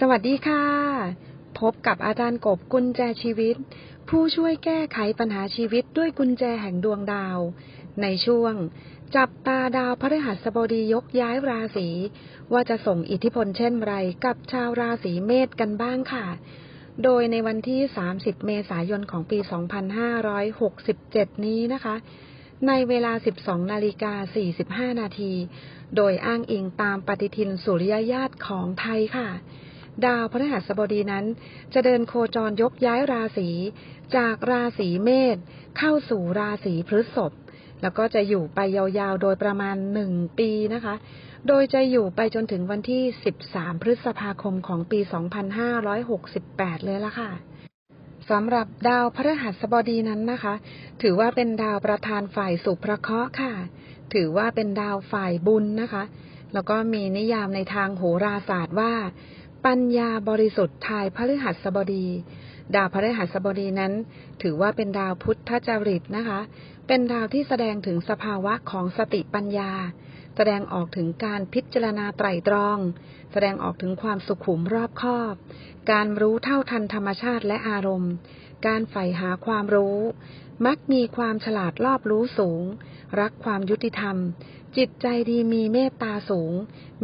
สวัสดีค่ะ พบกับอาจารย์กบกุญแจชีวิต ผู้ช่วยแก้ไขปัญหาชีวิตด้วยกุญแจแห่งดวงดาว ในช่วง จับตาดาวพฤหัสบดียกย้ายราศี ว่าจะส่งอิทธิพลเช่นไรกับชาวราศีเมษกันบ้างค่ะ โดยในวันที่ 30 เมษายนของปี 2567 นี้นะคะ ในเวลา 12 นาฬิกา 45 นาที โดยอ้างอิงตามปฏิทินสุริยญาตของไทยค่ะ ดาวพฤหัสบดีนั้น จะเดินโคจรยกย้ายราศีจากราศีเมษเข้าสู่ราศีพฤษภแล้วก็จะอยู่ไปยาวๆ โดยประมาณหนึ่งปีนะคะ โดยจะอยู่ไปจนถึงวันที่ 13 พฤษภาคมของปี 2568 เลยล่ะค่ะสำหรับดาวพฤหัสบดีนั้นนะคะ ถือว่าเป็นดาวประธานฝ่ายสุภเคราะห์ค่ะ ถือว่าเป็นดาวฝ่ายบุญนะคะ แล้วก็มีนิยามในทางโหราศาสตร์ว่า ปัญญาบริสุทธิ์ทายพฤหัสบดี ดาวพฤหัสบดีนั้น ถือว่าเป็นดาวพุทธจริตนะคะ เป็นดาวที่แสดงถึงสภาวะของสติปัญญา แสดงออกถึงการพิจารณาไตรตรอง แสดงออกถึงความสุขุมรอบคอบ การรู้เท่าทันธรรมชาติและอารมณ์ การใฝ่หาความรู้ มักมีความฉลาดรอบรู้สูง รักความยุติธรรมจิตใจดีมีเมตตาสูง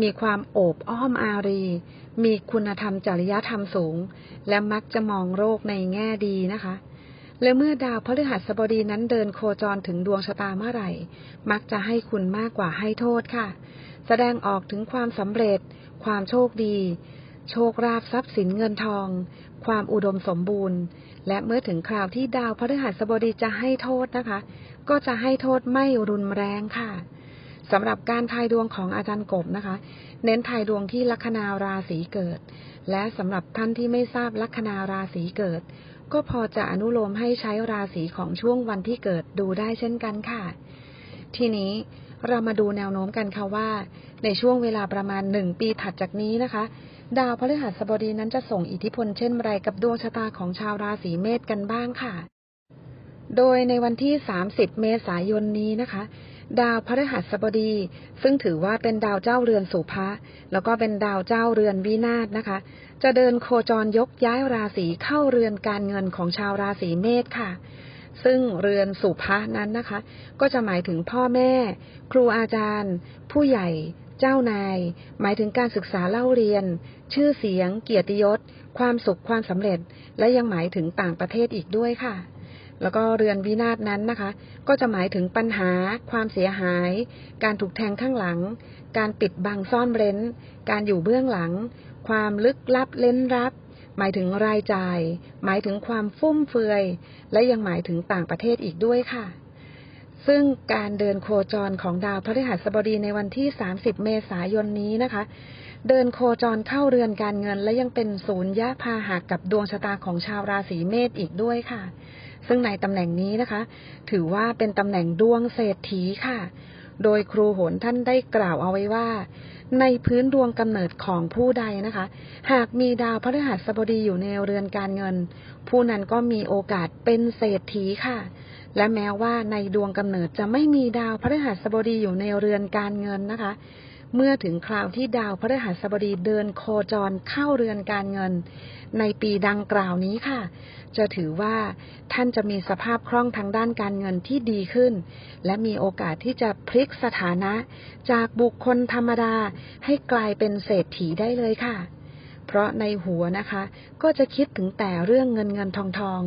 มีความโอบอ้อมอารี มีคุณธรรมจริยธรรมสูง และมักจะมองโลกในแง่ดีนะคะ และเมื่อดาวพฤหัสบดีนั้นเดินโคจรถึงดวงชะตาเมื่อไหร่ มักจะให้คุณมากกว่าให้โทษค่ะ แสดงออกถึงความสำเร็จ ความโชคดี โชคราภทรัพย์สินเงินทอง ความอุดมสมบูรณ์ และเมื่อถึงคราวที่ดาวพฤหัสบดีจะให้โทษนะคะ ก็จะให้โทษไม่รุนแรงค่ะ สำหรับการทายดวงของอาจารย์กบนะคะ เน้นทายดวงที่ลัคนาราศีเกิด และสำหรับท่านที่ไม่ทราบลัคนาราศีเกิด ก็พอจะอนุโลมให้ใช้ราศีของช่วงวันที่เกิดดูได้เช่นกันค่ะ ทีนี้เรามาดูแนวโน้มกันค่ะว่า ในช่วงเวลาประมาณหนึ่งปีถัดจากนี้นะคะ ดาวพฤหัสบดีนั้นจะส่งอิทธิพลเช่นไรกับดวงชะตาของชาวราศีเมษกันบ้างค่ะ โดยในวันที่ 30 เมษายนนี้นะคะ ดาวพฤหัสบดี ซึ่งถือว่าเป็นดาวเจ้าเรือนสุภะแล้วก็เป็นดาวเจ้าเรือนวินาศนะคะ จะเดินโคจรยกย้ายราศีเข้าเรือนการเงินของชาวราศีเมษค่ะ ซึ่งเรือนสุภะนั้นนะคะ ก็จะหมายถึงพ่อแม่ ครูอาจารย์ ผู้ใหญ่ เจ้านาย หมายถึงการศึกษาเล่าเรียน ชื่อเสียง เกียรติยศ ความสุขความสำเร็จ และยังหมายถึงต่างประเทศอีกด้วยค่ะ แล้วก็เรือนวินาศนั้นนะคะ ก็จะหมายถึงปัญหา ความเสียหาย การถูกแทงข้างหลัง การปิดบังซ่อนเร้น การอยู่เบื้องหลัง ความลึกลับเล้นลับ หมายถึงรายจ่าย หมายถึงความฟุ่มเฟือย และยังหมายถึงต่างประเทศอีกด้วยค่ะ ซึ่งการเดินโคจรของดาวพฤหัสบดีในวันที่ 30 เมษายนนี้นะคะเดินโคจรเข้าเรือนการเงินและยังเป็นศูนย์ยะพาหะกับดวงชะตาของชาวราศีเมษอีกด้วยค่ะ ซึ่งในตำแหน่งนี้นะคะ ถือว่าเป็นตำแหน่งดวงเศรษฐีค่ะ โดยครูโหนท่านได้กล่าวเอาไว้ว่า ในพื้นดวงกำเนิดของผู้ใดนะคะ หากมีดาวพฤหัสบดีอยู่ในเรือนการเงิน ผู้นั้นก็มีโอกาสเป็นเศรษฐีค่ะ และแม้ว่าในดวงกำเนิดจะไม่มีดาวพฤหัสบดีอยู่ในเรือนการเงินนะคะ เมื่อถึงคราวที่ดาวพฤหัสบดีเดินโคจรเข้าเรือนการเงิน ในปีดังกล่าวนี้ค่ะ จะถือว่าท่านจะมีสภาพคล่องทางด้านการเงินที่ดีขึ้น และมีโอกาสที่จะพลิกสถานะ จากบุคคลธรรมดาให้กลายเป็นเศรษฐีได้เลยค่ะเพราะในหัวนะคะ ก็จะคิดถึงแต่เรื่องเงินเงินทองทอง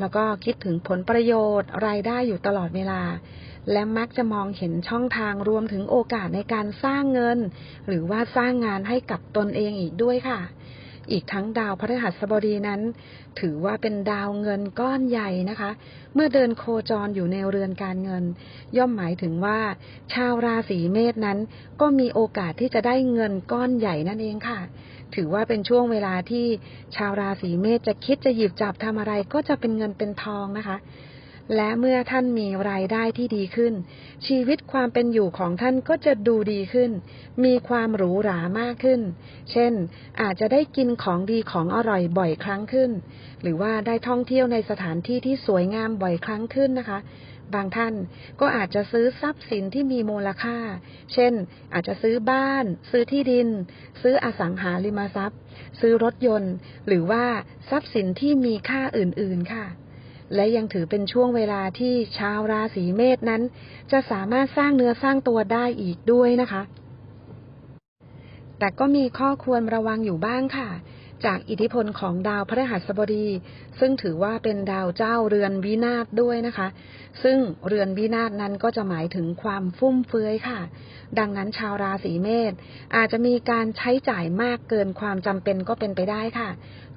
แล้วก็คิดถึงผลประโยชน์รายได้อยู่ตลอดเวลา และมักจะมองเห็นช่องทางรวมถึงโอกาสในการสร้างเงิน หรือว่าสร้างงานให้กับตนเองอีกด้วยค่ะ อีกทั้งดาวพฤหัสบดีนั้น ถือว่าเป็นดาวเงินก้อนใหญ่นะคะ เมื่อเดินโคจรอยู่ในเรือนการเงิน ย่อมหมายถึงว่า ชาวราศีเมษนั้น ก็มีโอกาสที่จะได้เงินก้อนใหญ่นั่นเองค่ะถือว่าเป็นช่วงเวลาที่ชาวราศีเมษจะคิดจะหยิบจับทำอะไรก็จะเป็นเงินเป็นทองนะคะ และเมื่อท่านมีรายได้ที่ดีขึ้น ชีวิตความเป็นอยู่ของท่านก็จะดูดีขึ้น มีความหรูหรามากขึ้น เช่น อาจจะได้กินของดีของอร่อยบ่อยครั้งขึ้น หรือว่าได้ท่องเที่ยวในสถานที่ที่สวยงามบ่อยครั้งขึ้นนะคะ บางท่านก็อาจจะซื้อทรัพย์สินที่มีมูลค่า เช่น อาจจะซื้อบ้าน ซื้อที่ดิน ซื้ออสังหาริมทรัพย์ ซื้อรถยนต์ หรือว่าทรัพย์สินที่มีค่าอื่น ๆ ค่ะ และยังถือเป็นช่วงเวลาที่ชาวราศีเมษนั้น จะสามารถสร้างเนื้อสร้างตัวได้อีกด้วยนะคะ แต่ก็มีข้อควรระวังอยู่บ้างค่ะ จากอิทธิพลของดาวพฤหัสบดี ซึ่งถือว่าเป็นดาวเจ้าเรือนวินาศด้วยนะคะ ซึ่งเรือนวินาศนั้นก็จะหมายถึงความฟุ่มเฟือยค่ะ ดังนั้นชาวราศีเมษอาจจะมีการใช้จ่ายมากเกินความจำเป็นก็เป็นไปได้ค่ะ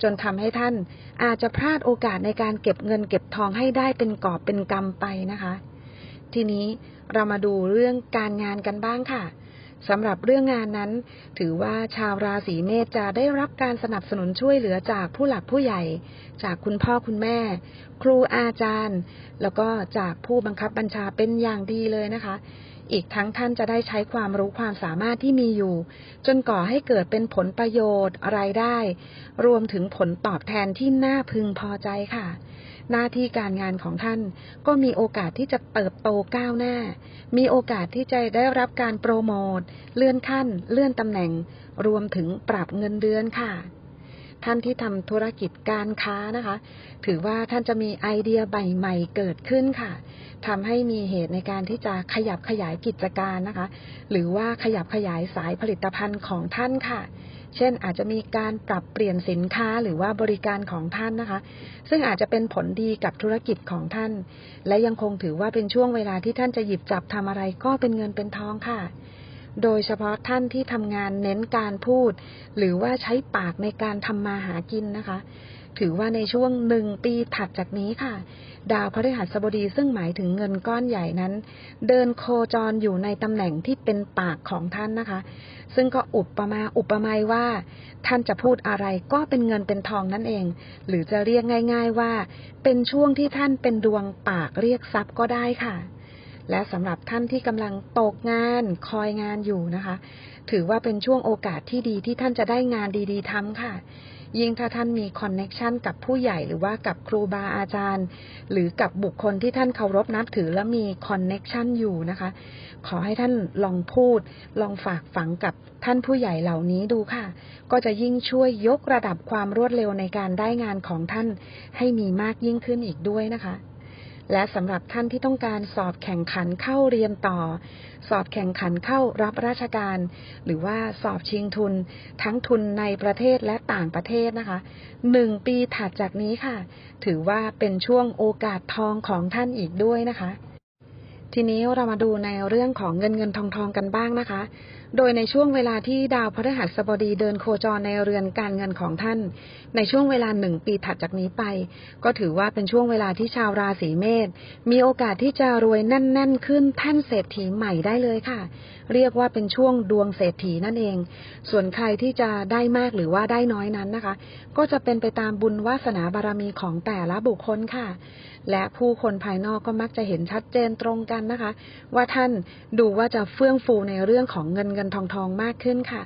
จนทำให้ท่านอาจจะพลาดโอกาสในการเก็บเงินเก็บทองให้ได้เป็นกอบเป็นกำไปนะคะ ทีนี้เรามาดูเรื่องการงานกันบ้างค่ะ สำหรับเรื่องงานนั้น ถือว่าชาวราศีเมษจะได้รับการสนับสนุนช่วยเหลือจากผู้หลักผู้ใหญ่ จากคุณพ่อคุณแม่ ครูอาจารย์ แล้วก็จากผู้บังคับบัญชาเป็นอย่างดีเลยนะคะ อีกทั้งท่านจะได้ใช้ความรู้ความสามารถที่มีอยู่ จนก่อให้เกิดเป็นผลประโยชน์รายได้ รวมถึงผลตอบแทนที่น่าพึงพอใจค่ะ หน้าที่การงานของท่าน ก็มีโอกาสที่จะเติบโตก้าวหน้า มีโอกาสที่จะได้รับการโปรโมท เลื่อนขั้น เลื่อนตำแหน่ง รวมถึงปรับเงินเดือนค่ะ ท่านที่ทำธุรกิจการค้านะคะ ถือว่าท่านจะมีไอเดียใหม่ๆเกิดขึ้นค่ะทำให้มีเหตุในการที่จะขยับขยายกิจการนะคะ หรือว่าขยับขยายสายผลิตภัณฑ์ของท่านค่ะ เช่นอาจจะมีการปรับเปลี่ยนสินค้าหรือว่าบริการของท่านนะคะ ซึ่งอาจจะเป็นผลดีกับธุรกิจของท่าน และยังคงถือว่าเป็นช่วงเวลาที่ท่านจะหยิบจับทำอะไรก็เป็นเงินเป็นทองค่ะ โดยเฉพาะท่านที่ทำงานเน้นการพูด หรือว่าใช้ปากในการทำมาหากินนะคะ ถือว่าในช่วงหนึ่งปีถัดจากนี้ค่ะ ดาวพฤหัสบดีซึ่งหมายถึงเงินก้อนใหญ่นั้น เดินโคจรอยู่ในตำแหน่งที่เป็นปากของท่านนะคะ ซึ่งก็อุปมาอุปไมยว่า ท่านจะพูดอะไรก็เป็นเงินเป็นทองนั่นเอง หรือจะเรียกง่าย ๆว่า เป็นช่วงที่ท่านเป็นดวงปากเรียกทรัพย์ก็ได้ค่ะ และสำหรับท่านที่กำลังตกงานคอยงานอยู่นะคะ ถือว่าเป็นช่วงโอกาสที่ดีที่ท่านจะได้งานดีๆทำค่ะ ยิ่งถ้าท่านมีคอนเน็ชันกับผู้ใหญ่หรือว่ากับครูบาอาจารย์ หรือกับบุคคลที่ท่านเคารพนับถือและมีคอนเน็ชันอยู่นะคะ ขอให้ท่านลองพูด ลองฝากฝังกับท่านผู้ใหญ่เหล่านี้ดูค่ะ ก็จะยิ่งช่วยยกระดับความรวดเร็วในการได้งานของท่านให้มีมากยิ่งขึ้นอีกด้วยนะคะ และสำหรับท่านที่ต้องการสอบแข่งขันเข้าเรียนต่อ สอบแข่งขันเข้ารับราชการ หรือว่าสอบชิงทุน ทั้งทุนในประเทศและต่างประเทศนะคะหนึ่งปีถัดจากนี้ค่ะ ถือว่าเป็นช่วงโอกาสทองของท่านอีกด้วยนะคะ ทีนี้เรามาดูในเรื่องของเงินเงินทองทองกันบ้างนะคะโดยในช่วงเวลาที่ดาวพฤหัสบดีเดินโคจรในเรือนการเงินของท่าน ในช่วงเวลาหนึ่งปีถัดจากนี้ไป ก็ถือว่าเป็นช่วงเวลาที่ชาวราศีเมษมีโอกาสที่จะรวยแน่น ๆ ขึ้นแท่นเศรษฐีใหม่ได้เลยค่ะ เรียกว่าเป็นช่วงดวงเศรษฐีนั่นเอง ส่วนใครที่จะได้มากหรือว่าได้น้อยนั้นนะคะ ก็จะเป็นไปตามบุญวาสนาบารมีของแต่ละบุคคลค่ะ และผู้คนภายนอกก็มักจะเห็นชัดเจนตรงกันนะคะ ว่าท่านดูว่าจะเฟื่องฟูในเรื่องของเงินเงินทองทองมากขึ้นค่ะ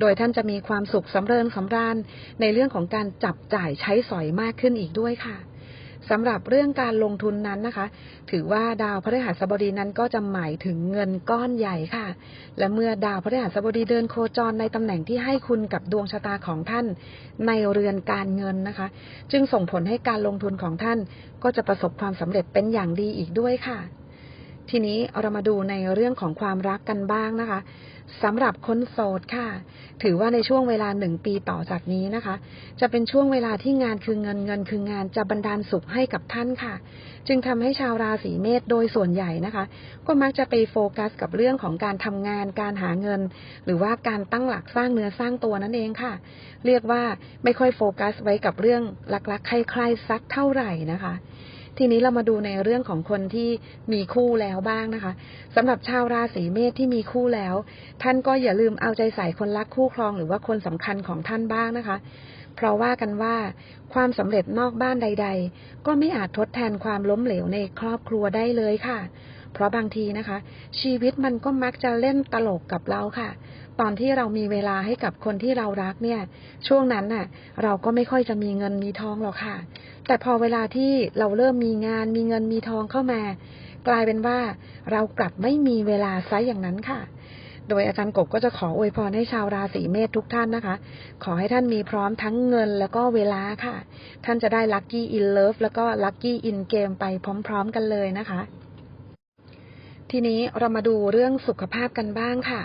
โดยท่านจะมีความสุขสำเริญสำราญในเรื่องของการจับจ่ายใช้สอยมากขึ้นอีกด้วยค่ะสำหรับเรื่องการลงทุนนั้นนะคะ ถือว่าดาวพฤหัสบดีนั้นก็จะหมายถึงเงินก้อนใหญ่ค่ะ และเมื่อดาวพฤหัสบดีเดินโคจรในตำแหน่งที่ให้คุณกับดวงชะตาของท่าน ในเรือนการเงินนะคะ จึงส่งผลให้การลงทุนของท่านก็จะประสบความสำเร็จเป็นอย่างดีอีกด้วยค่ะ ทีนี้เรามาดูในเรื่องของความรักกันบ้างนะคะสำหรับคนโสดค่ะ ถือว่าในช่วงเวลาหนึ่งปีต่อจากนี้นะคะ จะเป็นช่วงเวลาที่งานคือเงินเงินคืองานจะบันดาลสุขให้กับท่านค่ะ จึงทำให้ชาวราศีเมษโดยส่วนใหญ่นะคะ ก็มักจะไปโฟกัสกับเรื่องของการทำงานการหาเงิน หรือว่าการตั้งหลักสร้างเนื้อสร้างตัวนั่นเองค่ะ เรียกว่าไม่ค่อยโฟกัสไว้กับเรื่องลักๆใครๆสักเท่าไหร่นะคะ ทีนี้เรามาดูในเรื่องของคนที่มีคู่แล้วบ้างนะคะสำหรับชาวราศีเมษที่มีคู่แล้ว ท่านก็อย่าลืมเอาใจใส่คนรักคู่ครองหรือว่าคนสำคัญของท่านบ้างนะคะ เพราะว่ากันว่าความสำเร็จนอกบ้านใด ๆ ก็ไม่อาจทดแทนความล้มเหลวในครอบครัวได้เลยค่ะ เพราะบางทีนะคะ ชีวิตมันก็มักจะเล่นตลกกับเราค่ะ ตอนที่เรามีเวลาให้กับคนที่เรารักเนี่ย ช่วงนั้นน่ะ เราก็ไม่ค่อยจะมีเงินมีทองหรอกค่ะ แต่พอเวลาที่เราเริ่มมีงานมีเงินมีทองเข้ามา กลายเป็นว่าเรากลับไม่มีเวลาซะอย่างนั้นค่ะโดยอาจารย์กบก็จะขออวยพรให้ชาวราศีเมษทุกท่านนะคะ ขอให้ท่านมีพร้อมทั้งเงินแล้วก็เวลาค่ะ ท่านจะได้ลัคกี้อินเลิฟแล้วก็ลัคกี้อินเกมไปพร้อม ๆ กันเลยนะคะ ทีนี้เรามาดูเรื่องสุขภาพกันบ้างค่ะ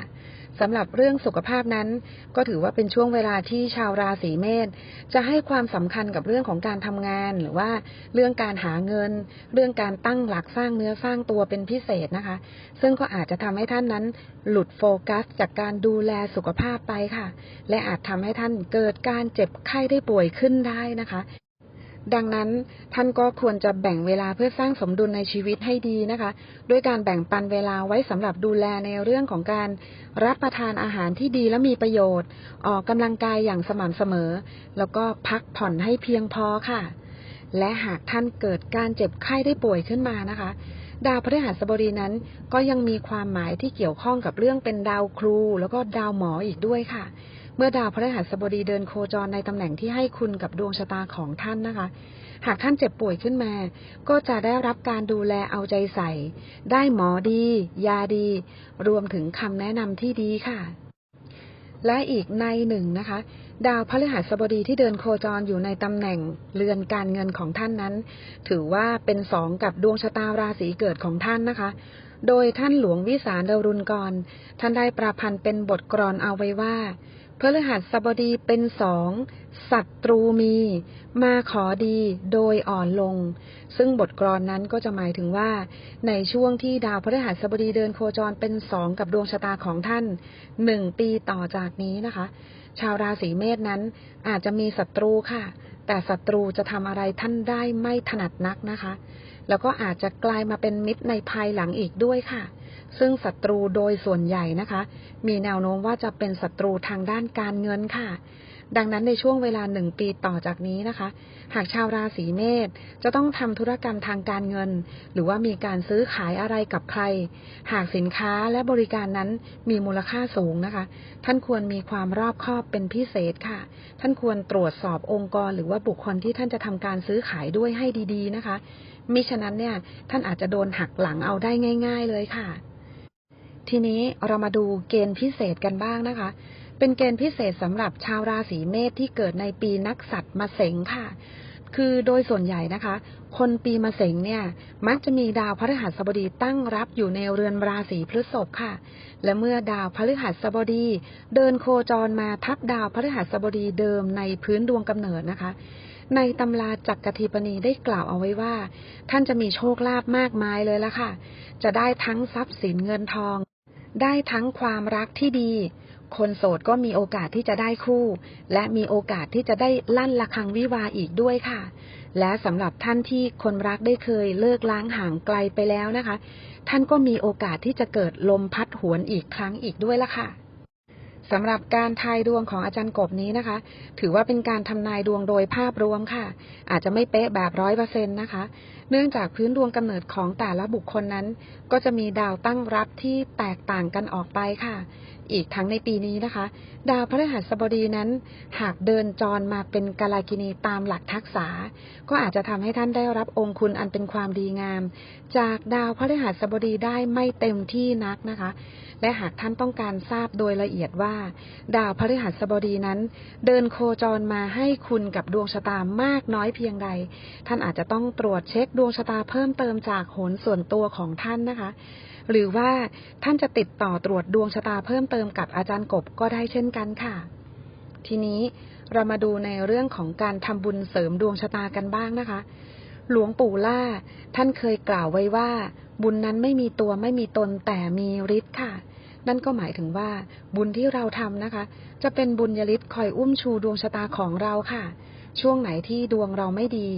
สำหรับเรื่องสุขภาพนั้น ก็ถือว่าเป็นช่วงเวลาที่ชาวราศีเมษจะให้ความสำคัญกับเรื่องของการทำงาน หรือว่าเรื่องการหาเงิน เรื่องการตั้งหลักสร้างเนื้อสร้างตัวเป็นพิเศษนะคะ ซึ่งก็อาจจะทำให้ท่านนั้น หลุดโฟกัส จากการดูแลสุขภาพไปค่ะ และอาจทำให้ท่านเกิดการเจ็บไข้ได้ป่วยขึ้นได้นะคะ ดังนั้นท่านก็ควรจะแบ่งเวลาเพื่อสร้างสมดุลในชีวิตให้ดีนะคะ ด้วยการแบ่งปันเวลาไว้สำหรับดูแลในเรื่องของการรับประทานอาหารที่ดีและมีประโยชน์ ออกกำลังกายอย่างสม่ำเสมอ แล้วก็พักผ่อนให้เพียงพอค่ะ และหากท่านเกิดการเจ็บไข้ได้ป่วยขึ้นมานะคะ ดาวพฤหัสบดีนั้นก็ยังมีความหมายที่เกี่ยวข้องกับเรื่องเป็นดาวครู แล้วก็ดาวหมออีกด้วยค่ะ เมื่อดาวพฤหัสบดีเดินโคจรในตำแหน่งที่ให้คุณกับดวงชะตาของท่านนะคะ หากท่านเจ็บป่วยขึ้นมา ก็จะได้รับการดูแลเอาใจใส่ ได้หมอดี ยาดี รวมถึงคำแนะนำที่ดีค่ะ และอีกในหนึ่งนะคะดาวพฤหัสบดีที่เดินโคจรอยู่ในตำแหน่งเรือนการเงินของท่านนั้น ถือว่าเป็นสองกับดวงชะตาราศีเกิดของท่านนะคะ โดยท่านหลวงวิสารเดรุณกร ท่านได้ประพันธ์เป็นบทกรอนเอาไว้ว่า พฤหัสบดีเป็นสอง ศัตรูมี มาขอดีโดยอ่อนลง ซึ่งบทกรอนนั้นก็จะหมายถึงว่า ในช่วงที่ดาวพฤหัสบดีเดินโคจรเป็นสองกับดวงชะตาของท่านหนึ่งปีต่อจากนี้นะคะ ชาวราศีเมษนั้นอาจจะมีศัตรูค่ะ แต่ศัตรูจะทำอะไรท่านได้ไม่ถนัดนักนะคะ แล้วก็อาจจะกลายมาเป็นมิตรในภายหลังอีกด้วยค่ะ ซึ่งศัตรูโดยส่วนใหญ่นะคะ มีแนวโน้มว่าจะเป็นศัตรูทางด้านการเงินค่ะ ดังนั้นในช่วงเวลาหนึ่งปีต่อจากนี้นะคะ หากชาวราศีเมษจะต้องทำธุรกรรมทางการเงิน หรือว่ามีการซื้อขายอะไรกับใคร หากสินค้าและบริการนั้นมีมูลค่าสูงนะคะ ท่านควรมีความรอบคอบเป็นพิเศษค่ะ ท่านควรตรวจสอบองค์กร หรือว่าบุคคลที่ท่านจะทำการซื้อขายด้วยให้ดีๆนะคะมิฉะนั้นเนี่ยท่านอาจจะโดนหักหลังเอาได้ง่าย ๆ เลยค่ะทีนี้เรามาดูเกณฑ์พิเศษกันบ้างนะคะ เป็นเกณฑ์พิเศษสำหรับชาวราศีเมษที่เกิดในปีนักสัตว์มาเสงค่ะ คือโดยส่วนใหญ่นะคะ คนปีมะเสงเนี่ย มักจะมีดาวพฤหัสบดีตั้งรับอยู่ในเรือนราศีพฤษภค่ะ และเมื่อดาวพฤหัสบดี เดินโคจรมาทับดาวพฤหัสบดีเดิมในพื้นดวงกำเนิดนะคะในตำราจักกทีปณีได้กล่าวเอาไว้ว่า ท่านจะมีโชคลาภมากมายเลยละค่ะ จะได้ทั้งทรัพย์สินเงินทอง ได้ทั้งความรักที่ดี คนโสดก็มีโอกาสที่จะได้คู่ และมีโอกาสที่จะได้ลั่นละคังวิวาอีกด้วยค่ะ และสำหรับท่านที่คนรักได้เคยเลิกล้างห่างไกลไปแล้วนะคะ ท่านก็มีโอกาสที่จะเกิดลมพัดหวนอีกครั้งอีกด้วยละค่ะสำหรับการทายดวงของอาจารย์กบนี้นะคะ ถือว่าเป็นการทำนายดวงโดยภาพรวมค่ะ อาจจะไม่เป๊ะแบบร้อยเปอร์เซ็นต์นะคะ เนื่องจากพื้นดวงกำเนิดของแต่ละบุคคลนั้น ก็จะมีดาวตั้งรับที่แตกต่างกันออกไปค่ะ อีกทั้งในปีนี้นะคะ ดาวพฤหัสบดีนั้น หากเดินจรมาเป็นกาลากินีตามหลักทักษะก็อาจจะทำให้ท่านได้รับองคุณอันเป็นความดีงาม จากดาวพฤหัสบดีได้ไม่เต็มที่นักนะคะ และหากท่านต้องการทราบโดยละเอียดว่า ดาวพฤหัสบดีนั้น เดินโคจรมาให้คุณกับดวงชะตามากน้อยเพียงใด ท่านอาจจะต้องตรวจเช็คดวงชะตาเพิ่มเติมจากโหนส่วนตัวของท่านนะคะ หรือว่าท่านจะติดต่อตรวจดวงชะตาเพิ่มเติมกับอาจารย์กบก็ได้เช่นกันค่ะ ทีนี้เรามาดูในเรื่องของการทำบุญเสริมดวงชะตากันบ้างนะคะ หลวงปู่ล่า ท่านเคยกล่าวไว้ว่า บุญนั้นไม่มีตัวไม่มีตนแต่มีฤทธิ์ค่ะ นั่นก็หมายถึงว่า บุญที่เราทำนะคะ จะเป็นบุญยลิศคอยอุ้มชูดวงชะตาของเราค่ะ ช่วงไหนที่ดวงเราไม่ดี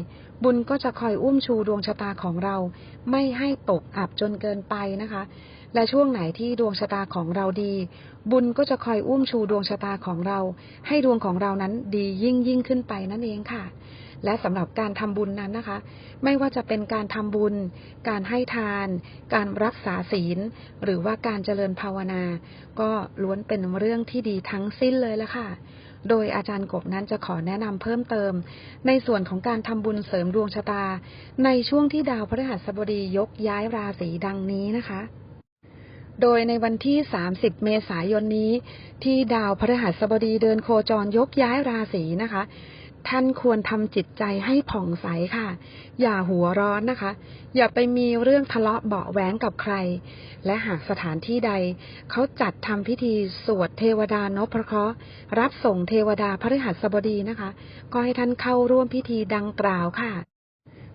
บุญก็จะคอยอุ้มชูดวงชะตาของเรา ไม่ให้ตกอับจนเกินไปนะคะ และช่วงไหนที่ดวงชะตาของเราดี บุญก็จะคอยอุ้มชูดวงชะตาของเรา ให้ดวงของเรานั้นดียิ่งยิ่งขึ้นไปนั่นเองค่ะ และสำหรับการทำบุญนั้นนะคะ ไม่ว่าจะเป็นการทำบุญ การให้ทาน การรักษาศีล หรือว่าการเจริญภาวนา ก็ล้วนเป็นเรื่องที่ดีทั้งสิ้นเลยละค่ะ โดยอาจารย์กบนั้นจะขอแนะนำเพิ่มเติม ในส่วนของการทำบุญเสริมดวงชะตา ในช่วงที่ดาวพฤหัสบดียกย้ายราศีดังนี้นะคะ โดยในวันที่ 30 เมษายนนี้ ที่ดาวพฤหัสบดีเดินโคจรยกย้ายราศีนะคะ ท่านควรทำจิตใจให้ผ่องใสค่ะ อย่าหัวร้อนนะคะ อย่าไปมีเรื่องทะเลาะเบาะแว้งกับใคร และหากสถานที่ใด เขาจัดทำพิธีสวดเทวดานพเคราะห์รับส่งเทวดาพฤหัสบดีนะคะ ก็ให้ท่านเข้าร่วมพิธีดังกล่าวค่ะ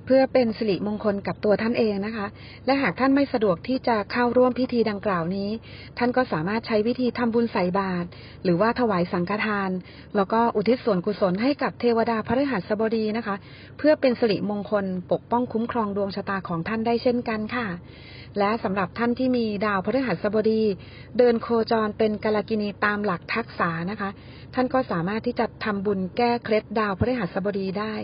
พื่อเป็นสิริมงคลกับตัวท่านเองนะคะ และหากท่านไม่สะดวกที่จะเข้าร่วมพิธีดังกล่าวนี้ ท่านก็สามารถใช้วิธีทำบุญใส่บาตรหรือว่าถวายสังฆทาน แล้วก็อุทิศส่วนกุศลให้กับเทวดาพระฤหัสบดีนะคะ เพื่อเป็นสิริมงคลปกป้องคุ้มครองดวงชะตาของท่านได้เช่นกันค่ะ และสำหรับท่านที่มีดาวพฤหัสบดี เดินโคจรเป็นกาลกินีตามหลักทักษะนะคะ ท่านก็สามารถที่จะทำบุญแก้เคล็ดดาวพฤหัสบดีได้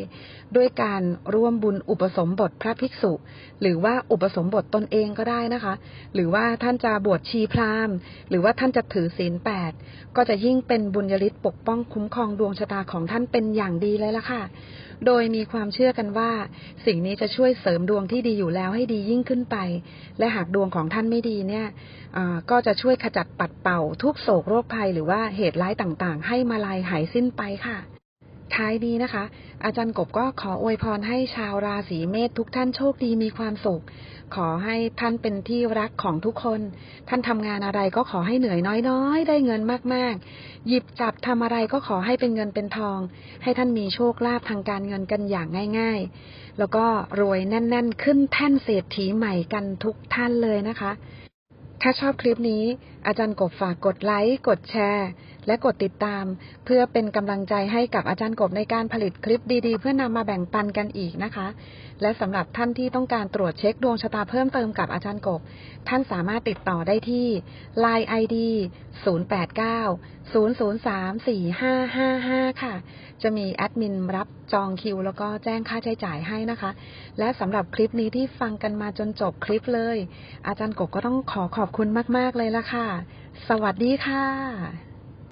ด้วยการร่วมบุญอุปสมบทพระภิกษุ หรือว่าอุปสมบทตนเองก็ได้นะคะ หรือว่าท่านจะบวชชีพราหมณ์ หรือว่าท่านจะถือศีลแปดก็จะยิ่งเป็นบุญยริศปกป้องคุ้มครองดวงชะตาของท่านเป็นอย่างดีเลยล่ะค่ะ โดยมีความเชื่อกันว่า สิ่งนี้จะช่วยเสริมดวงที่ดีอยู่แล้วให้ดียิ่งขึ้นไป และหากดวงของท่านไม่ดีเนี่ยก็จะช่วยขจัดปัดเป่าทุกโศกโรคภัยหรือว่าเหตุร้ายต่างๆ ให้มาลายหายสิ้นไปค่ะ ท้ายนี้นะคะ อาจารย์กบก็ขออวยพรให้ชาวราศีเมษทุกท่านโชคดีมีความสุข ขอให้ท่านเป็นที่รักของทุกคน ท่านทำงานอะไรก็ขอให้เหนื่อยน้อยๆ ได้เงินมากๆ หยิบจับทำอะไรก็ขอให้เป็นเงินเป็นทอง ให้ท่านมีโชคลาภทางการเงินกันอย่างง่าย ๆ แล้วก็รวยแน่น ๆ ขึ้นแท่นเศรษฐีใหม่กันทุกท่านเลยนะคะ ถ้าชอบคลิปนี้ อาจารย์กบฝากกดไลค์ กดแชร์ และกดติดตาม เพื่อเป็นกำลังใจให้กับอาจารย์กบในการผลิตคลิปดีๆ เพื่อนำมาแบ่งปันกันอีกนะคะ และสำหรับท่านที่ต้องการตรวจเช็คดวงชะตาเพิ่มเติมกับอาจารย์กบ ท่านสามารถติดต่อได้ที่ Line ID 089 003 4555 ค่ะ จะมีแอดมินรับจองคิว แล้วก็แจ้งค่าใช้จ่ายให้นะคะ และสำหรับคลิปนี้ที่ฟังกันมาจนจบคลิปเลย อาจารย์กบก็ต้องขอขอบคุณมาก ๆ เลยละค่ะสวัสดีค่ะ